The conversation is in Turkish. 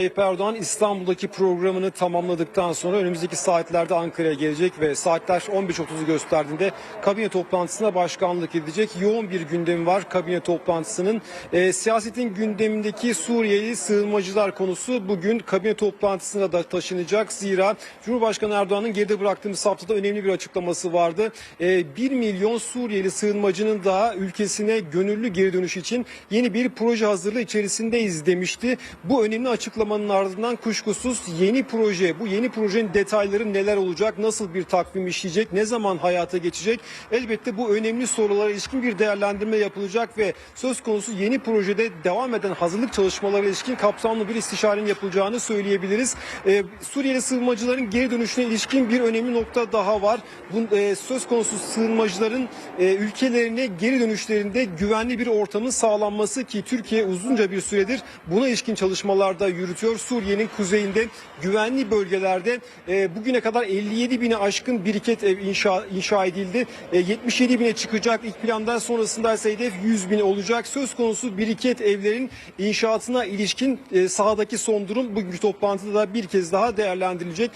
Tayyip Erdoğan İstanbul'daki programını tamamladıktan sonra önümüzdeki saatlerde Ankara'ya gelecek ve saatler 15.30'u gösterdiğinde kabine toplantısına başkanlık edecek. Yoğun bir gündemi var kabine toplantısının. E, siyasetin gündemindeki Suriyeli sığınmacılar konusu bugün kabine toplantısına da taşınacak. Zira Cumhurbaşkanı Erdoğan'ın geride bıraktığımız haftada önemli bir açıklaması vardı. E, 1 milyon Suriyeli sığınmacının daha ülkesine gönüllü geri dönüş için yeni bir proje hazırlığı içerisindeyiz demişti. Bu önemli açıklamanın ardından kuşkusuz yeni proje, bu yeni projenin detayları neler olacak, nasıl bir takvim işleyecek, ne zaman hayata geçecek? Elbette bu önemli sorulara ilişkin bir değerlendirme yapılacak ve söz konusu yeni projede devam eden hazırlık çalışmaları ilişkin kapsamlı bir istişarenin yapılacağını söyleyebiliriz. Ee, Suriyeli sığınmacıların geri dönüşüne ilişkin bir önemli nokta daha var. Bu, e, söz konusu sığınmacıların e, ülkelerine geri dönüşlerinde güvenli bir ortamın sağlanması ki Türkiye uzunca bir süredir buna ilişkin çalışmalarda yürütüyor. Suriye'nin kuzeyinde güvenli bölgelerde e, bugüne kadar 57 bini aşkın biriket ev inşa, inşa edildi. E, 77 bine çıkacak ilk plandan sonrasında ise hedef 100 bin olacak. Söz konusu biriket evlerin inşaatına ilişkin e, sahadaki son durum bugünkü toplantıda da bir kez daha değerlendirilecek.